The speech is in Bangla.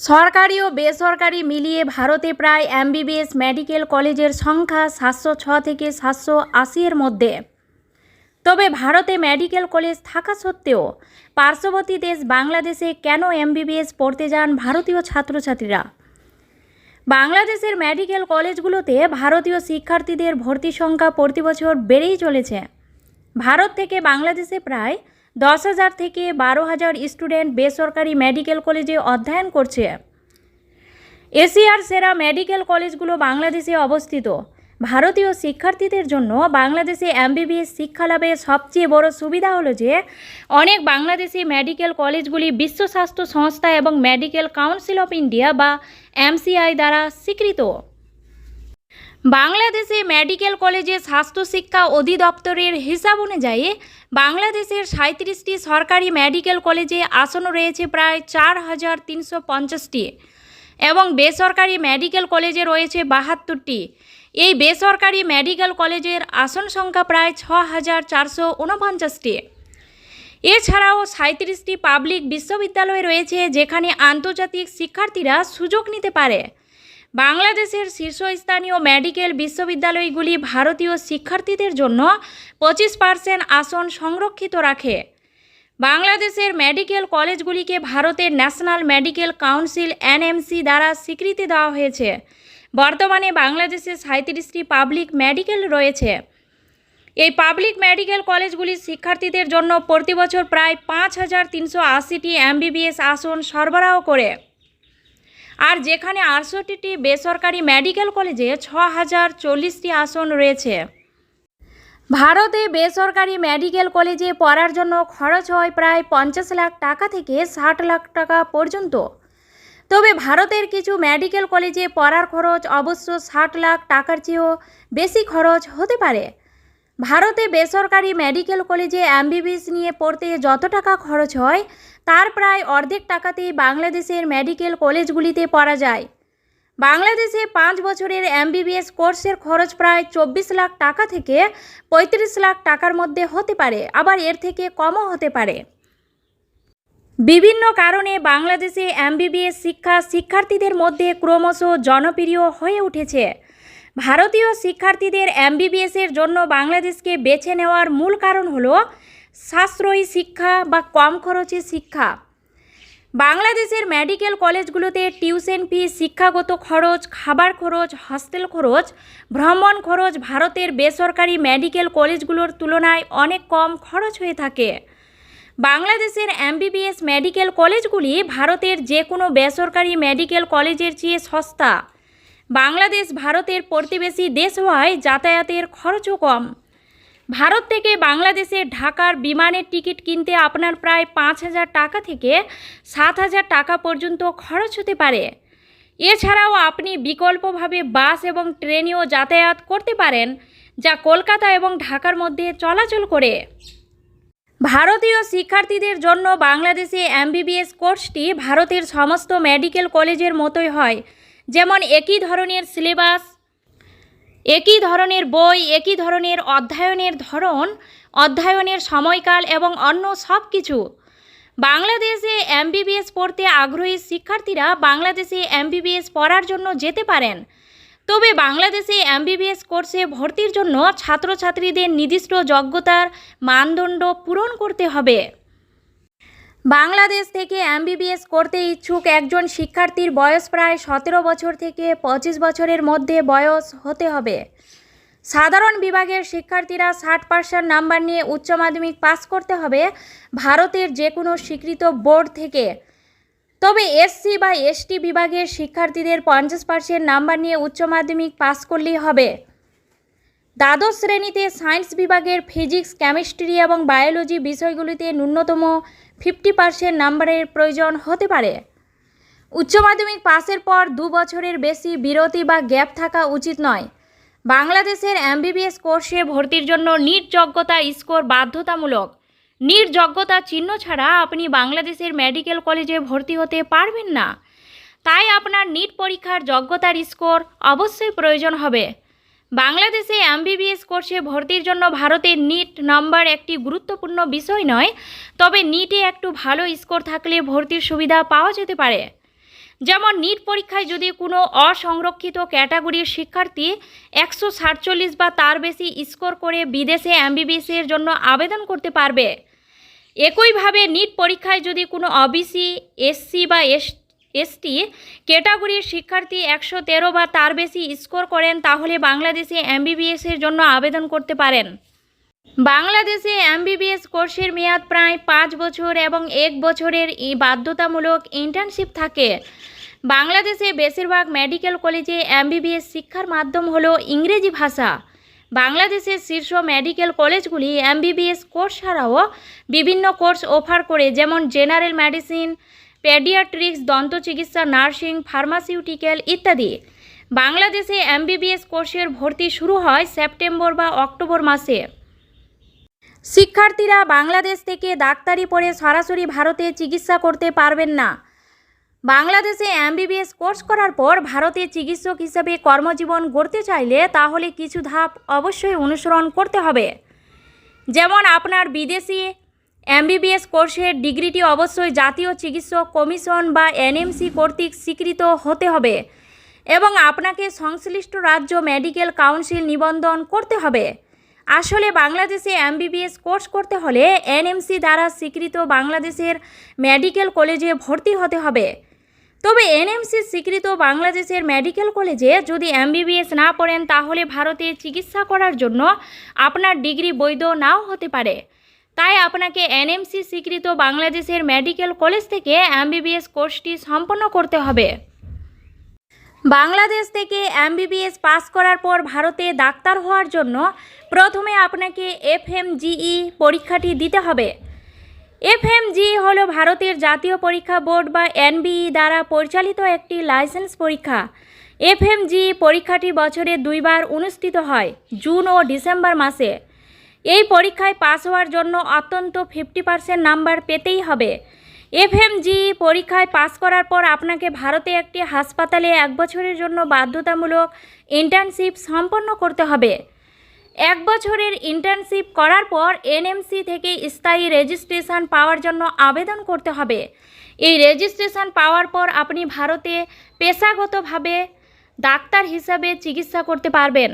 সরকারি ও বেসরকারি মিলিয়ে ভারতে প্রায় এমবিবিএস মেডিকেল কলেজের সংখ্যা সাতশো ছ থেকে সাতশো আশির মধ্যে। তবে ভারতে মেডিকেল কলেজ থাকা সত্ত্বেও পার্শ্ববর্তী দেশ বাংলাদেশে কেন এমবিবিএস পড়তে যান ভারতীয় ছাত্রছাত্রীরা? বাংলাদেশের মেডিকেল কলেজগুলোতে ভারতীয় শিক্ষার্থীদের ভর্তি সংখ্যা প্রতি বছর বেড়েই চলেছে। ভারত থেকে বাংলাদেশে প্রায় দশ হাজার থেকে বারো হাজার স্টুডেন্ট বেসরকারি মেডিকেল কলেজে অধ্যয়ন করছে। এশিয়ার সেরা মেডিকেল কলেজগুলো বাংলাদেশে অবস্থিত। ভারতীয় শিক্ষার্থীদের জন্য বাংলাদেশে এমবিবিএস শিক্ষা লাভের সবচেয়ে বড় সুবিধা হলো যে, অনেক বাংলাদেশি মেডিকেল কলেজগুলি বিশ্ব স্বাস্থ্য সংস্থা এবং মেডিকেল কাউন্সিল অফ ইন্ডিয়া বা এমসিআই দ্বারা স্বীকৃত। বাংলাদেশে মেডিকেল কলেজে স্বাস্থ্য শিক্ষা অধিদপ্তরের হিসাব অনুযায়ী বাংলাদেশের সাঁত্রিশটি সরকারি মেডিকেল কলেজে আসন রয়েছে প্রায় চার হাজার তিনশো পঞ্চাশটি এবং বেসরকারি মেডিকেল কলেজে রয়েছে বাহাত্তরটি। এই বেসরকারি মেডিকেল কলেজের আসন সংখ্যা প্রায় ছ হাজার চারশো উনপঞ্চাশটি এছাড়াও সাঁত্রিশটি পাবলিক বিশ্ববিদ্যালয় রয়েছে যেখানে আন্তর্জাতিক শিক্ষার্থীরা সুযোগ নিতে পারে। বাংলাদেশের শীর্ষস্থানীয় মেডিকেল বিশ্ববিদ্যালয়গুলি ভারতীয় শিক্ষার্থীদের জন্য পঁচিশ পার্সেন্ট আসন সংরক্ষিত রাখে। বাংলাদেশের মেডিকেল কলেজগুলিকে ভারতের ন্যাশনাল মেডিকেল কাউন্সিল এনএমসি দ্বারা স্বীকৃতি দেওয়া হয়েছে। বর্তমানে বাংলাদেশে সাঁত্রিশটি পাবলিক মেডিকেল রয়েছে। এই পাবলিক মেডিকেল কলেজগুলির শিক্ষার্থীদের জন্য প্রতি বছর প্রায় পাঁচ হাজার তিনশো আশিটি এমবিবিএস আসন সরবরাহ করে। আর যেখানে আটষট্টিটি বেসরকারি মেডিকেল কলেজে ছ হাজার চল্লিশটি আসন রয়েছে। ভারতে বেসরকারি মেডিকেল কলেজে পড়ার জন্য খরচ হয় প্রায় পঞ্চাশ লাখ টাকা থেকে ষাট লাখ টাকা পর্যন্ত। তবে ভারতের কিছু মেডিকেল কলেজে পড়ার খরচ অবশ্য ষাট লাখ টাকার চেয়েও বেশি খরচ হতে পারে। ভারতে বেসরকারি মেডিকেল কলেজে এমবিবিএস নিয়ে পড়তে যত টাকা খরচ হয় তার প্রায় অর্ধেক টাকাতেই বাংলাদেশের মেডিকেল কলেজগুলিতে পড়া যায়। বাংলাদেশে পাঁচ বছরের এমবিবিএস কোর্সের খরচ প্রায় চব্বিশ লাখ টাকা থেকে পঁয়ত্রিশ লাখ টাকার মধ্যে হতে পারে, আবার এর থেকে কমও হতে পারে। বিভিন্ন কারণে বাংলাদেশে এমবিবিএস শিক্ষা শিক্ষার্থীদের মধ্যে ক্রমশ জনপ্রিয় হয়ে উঠেছে। ভারতীয় শিক্ষার্থীদের এমবিবিএসের জন্য বাংলাদেশকে বেছে নেওয়ার মূল কারণ হলো সাশ্রয়ী শিক্ষা বা কম খরচে শিক্ষা। বাংলাদেশের মেডিকেল কলেজগুলোতে টিউশন ফি, শিক্ষাগত খরচ, খাবার খরচ, হস্টেল খরচ, ভ্রমণ খরচ ভারতের বেসরকারি মেডিকেল কলেজগুলোর তুলনায় অনেক কম খরচ হয়ে থাকে। বাংলাদেশের এমবিবিএস মেডিকেল কলেজগুলি ভারতের যে কোনো বেসরকারি মেডিকেল কলেজের চেয়ে সস্তা। বাংলাদেশ ভারতের প্রতিবেশী দেশ হওয়ায় যাতায়াতের খরচও কম। ভারত থেকে বাংলাদেশে ঢাকার বিমানের টিকিট কিনতে আপনার প্রায় পাঁচ হাজার টাকা থেকে সাত হাজার টাকা পর্যন্ত খরচ হতে পারে। এছাড়াও আপনি বিকল্পভাবে বাস এবং ট্রেনেও যাতায়াত করতে পারেন, যা কলকাতা এবং ঢাকার মধ্যে চলাচল করে। ভারতীয় শিক্ষার্থীদের জন্য বাংলাদেশে এমবিবিএস কোর্সটি ভারতের সমস্ত মেডিকেল কলেজের মতোই হয়, যেমন একই ধরনের সিলেবাস একই ধরনের বই, একই ধরনের অধ্যয়নের ধরন, অধ্যয়নের সময়কাল এবং অন্য সব কিছু। বাংলাদেশে এমবিবিএস পড়তে আগ্রহী শিক্ষার্থীরা বাংলাদেশে এমবিবিএস পড়ার জন্য যেতে পারেন। তবে বাংলাদেশে এমবিবিএস কোর্সে ভর্তির জন্য ছাত্রছাত্রীদের নির্দিষ্ট যোগ্যতার মানদণ্ড পূরণ করতে হবে। বাংলাদেশ থেকে এমবিবিএস করতে ইচ্ছুক একজন শিক্ষার্থীর বয়স প্রায় সতেরো বছর থেকে পঁচিশ বছরের মধ্যে বয়স হতে হবে। সাধারণ বিভাগের শিক্ষার্থীরা ষাট পার্সেন্ট নাম্বার নিয়ে উচ্চ মাধ্যমিক পাস করতে হবে ভারতের যে কোনো স্বীকৃত বোর্ড থেকে। তবে এসসি বা এসটি বিভাগের শিক্ষার্থীদের পঞ্চাশ পার্সেন্ট নাম্বার নিয়ে উচ্চ মাধ্যমিক পাস করলেই হবে। দ্বাদশ শ্রেণীতে সায়েন্স বিভাগের ফিজিক্স, কেমিস্ট্রি এবং বায়োলজি বিষয়গুলিতে ন্যূনতম ফিফটি পার্সেন্ট নাম্বারের প্রয়োজন হতে পারে। উচ্চ মাধ্যমিক পাসের পর দু বছরের বেশি বিরতি বা গ্যাপ থাকা উচিত নয়। বাংলাদেশের এমবিবিএস কোর্সে ভর্তির জন্য নিট যোগ্যতা স্কোর বাধ্যতামূলক। নিট যোগ্যতা চিহ্ন ছাড়া আপনি বাংলাদেশের মেডিকেল কলেজে ভর্তি হতে পারবেন না। তাই আপনার নিট পরীক্ষার যোগ্যতার স্কোর অবশ্যই প্রয়োজন হবে। বাংলাদেশে এমবিবিএস কোর্সে ভর্তির জন্য ভারতের নিট নাম্বার একটি গুরুত্বপূর্ণ বিষয় নয়, তবে নিটে একটু ভালো স্কোর থাকলে ভর্তির সুবিধা পাওয়া যেতে পারে। যেমন নিট পরীক্ষায় যদি কোনো অসংরক্ষিত ক্যাটাগরির শিক্ষার্থী একশো সাতচল্লিশ বা তার বেশি স্কোর করে বিদেশে এমবিবিএসের জন্য আবেদন করতে পারবে। একইভাবে নিট পরীক্ষায় যদি কোনো ওবিসি এসসি বা এস এসটি ক্যাটাগরির শিক্ষার্থী একশো তেরো বা তার বেশি স্কোর করেন, তাহলে বাংলাদেশে এমবিবিএসের জন্য আবেদন করতে পারেন। বাংলাদেশে এমবিবিএস কোর্সের মেয়াদ প্রায় পাঁচ বছর এবং এক বছরের বাধ্যতামূলক ইন্টার্নশিপ থাকে। বাংলাদেশে বেশিরভাগ মেডিকেল কলেজে এমবিবিএস শিক্ষার মাধ্যম হলো ইংরেজি ভাষা। বাংলাদেশের শীর্ষ মেডিকেল কলেজগুলি এমবিবিএস কোর্স ছাড়াও বিভিন্ন কোর্স অফার করে, যেমন জেনারেল মেডিসিন পেডিয়াট্রিক্স, দন্ত চিকিৎসা, নার্সিং, ফার্মাসিউটিক্যাল ইত্যাদি। বাংলাদেশে এমবিবিএস কোর্সের ভর্তি শুরু হয় সেপ্টেম্বর বা অক্টোবর মাসে। শিক্ষার্থীরা বাংলাদেশ থেকে ডাক্তারি পড়ে সরাসরি ভারতে চিকিৎসা করতে পারবেন না। বাংলাদেশে এমবিবিএস কোর্স করার পর ভারতে চিকিৎসক হিসেবে কর্মজীবন গড়তে চাইলে তাহলে কিছু ধাপ অবশ্যই অনুসরণ করতে হবে। যেমন আপনার বিদেশি এমবিবিএস কোর্সের ডিগ্রিটি অবশ্যই জাতীয় চিকিৎসক কমিশন বা এনএমসি কর্তৃক স্বীকৃত হতে হবে এবং আপনাকে সংশ্লিষ্ট রাজ্য মেডিকেল কাউন্সিল নিবন্ধন করতে হবে। আসলে বাংলাদেশে এমবিবিএস কোর্স করতে হলে এনএমসি দ্বারা স্বীকৃত বাংলাদেশের মেডিকেল কলেজে ভর্তি হতে হবে। তবে এনএমসি স্বীকৃত বাংলাদেশের মেডিকেল কলেজে যদি এমবিবিএস না পড়েন তাহলে ভারতে চিকিৎসা করার জন্য আপনার ডিগ্রি বৈধ নাও হতে পারে। তাই আপনাকে এনএমসি স্বীকৃত বাংলাদেশের মেডিকেল কলেজ থেকে এমবিবিএস কোর্সটি সম্পন্ন করতে হবে। বাংলাদেশ থেকে এমবিবিএস পাস করার পর ভারতে ডাক্তার হওয়ার জন্য প্রথমে আপনাকে এফএমজিই পরীক্ষাটি দিতে হবে। এফএমজি হল ভারতের জাতীয় পরীক্ষা বোর্ড বা এনবিই দ্বারা পরিচালিত একটি লাইসেন্স পরীক্ষা। এফএমজি পরীক্ষাটি বছরে দুইবার অনুষ্ঠিত হয়, জুন ও ডিসেম্বর মাসে। এই পরীক্ষায় পাস হওয়ার জন্য অত্যন্ত ফিফটি পার্সেন্ট নাম্বার পেতেই হবে। এফএমজি পরীক্ষায় পাস করার পর আপনাকে ভারতে একটি হাসপাতালে এক বছরের জন্য বাধ্যতামূলক ইন্টার্নশিপ সম্পন্ন করতে হবে। এক বছরের ইন্টার্নশিপ করার পর এনএমসি থেকে স্থায়ী রেজিস্ট্রেশন পাওয়ার জন্য আবেদন করতে হবে। এই রেজিস্ট্রেশন পাওয়ার পর আপনি ভারতে পেশাগতভাবে ডাক্তার হিসাবে চিকিৎসা করতে পারবেন।